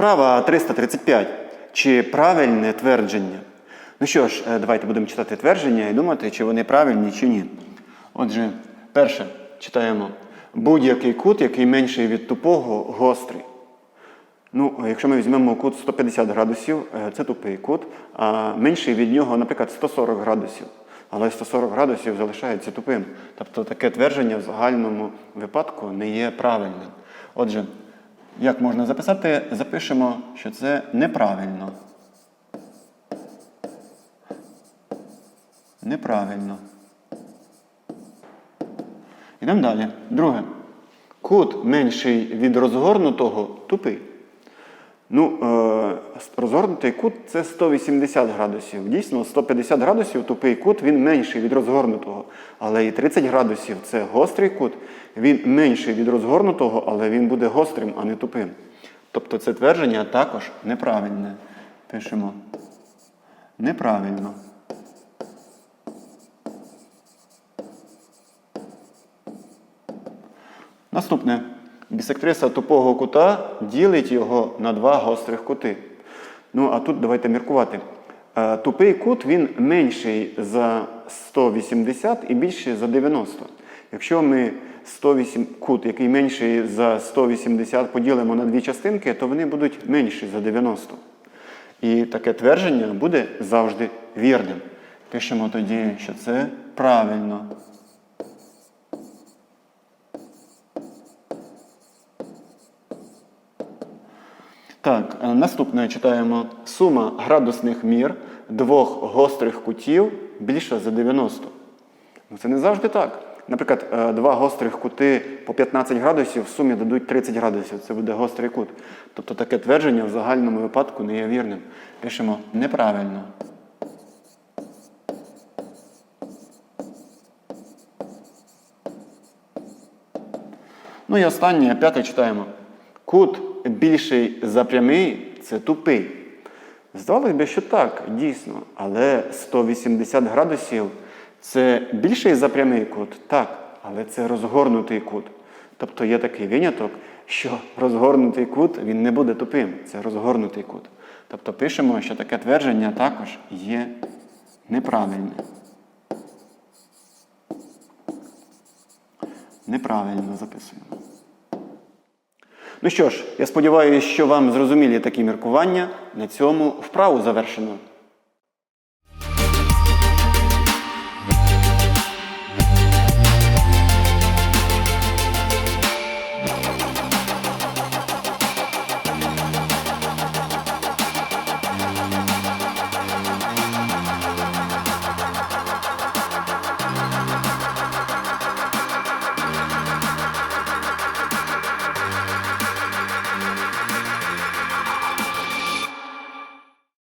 Вправа 335. Чи правильне твердження? Ну що ж, е, давайте будемо читати твердження і думати, чи вони правильні, чи ні. Отже, перше читаємо. Будь-який кут, який менший від тупого, гострий. Ну, якщо ми візьмемо кут 150 градусів, е, це тупий кут, а менший від нього, наприклад, 140 градусів. Але 140 градусів залишається тупим. Тобто таке твердження в загальному випадку не є правильним. Отже, як можна записати? Запишемо, що це неправильно. Неправильно. Йдемо далі. Друге. Кут менший від розгорнутого тупий. Ну, е, розгорнутий кут це 180 градусів. Дійсно, 150 градусів тупий кут, він менший від розгорнутого. Але і 30 градусів це гострий кут, він менший від розгорнутого, але він буде гострим, а не тупим. Тобто це твердження також неправильне. Пишемо. Неправильно. Наступне. Бісектриса тупого кута ділить його на два гострих кути. Ну, а тут давайте міркувати. Е, Тупий кут він менший за 180 і більший за 90. Якщо ми 108, кут, який менший за 180, поділимо на дві частинки, то вони будуть менші за 90. І таке твердження буде завжди вірним. Пишемо тоді, що це правильно. Так, е, наступне читаємо. Сума градусних мір двох гострих кутів більша за 90. Ну, це не завжди так. Наприклад, е, два гострих кути по 15 градусів в сумі дадуть 30 градусів. Це буде гострий кут. Тобто таке твердження в загальному випадку не є вірним. Пишемо неправильно. Ну і останнє, п'яте читаємо. Кут більший за прямий це тупий. Здавалось би, що так, дійсно. Але 180 градусів це більший за прямий кут? Так, але це розгорнутий кут. Тобто є такий виняток, що розгорнутий кут він не буде тупим. Це розгорнутий кут. Тобто пишемо, що таке твердження також є неправильне. Неправильно записуємо. Ну що ж, я сподіваюся, що вам зрозумілі такі міркування. На цьому вправу завершено.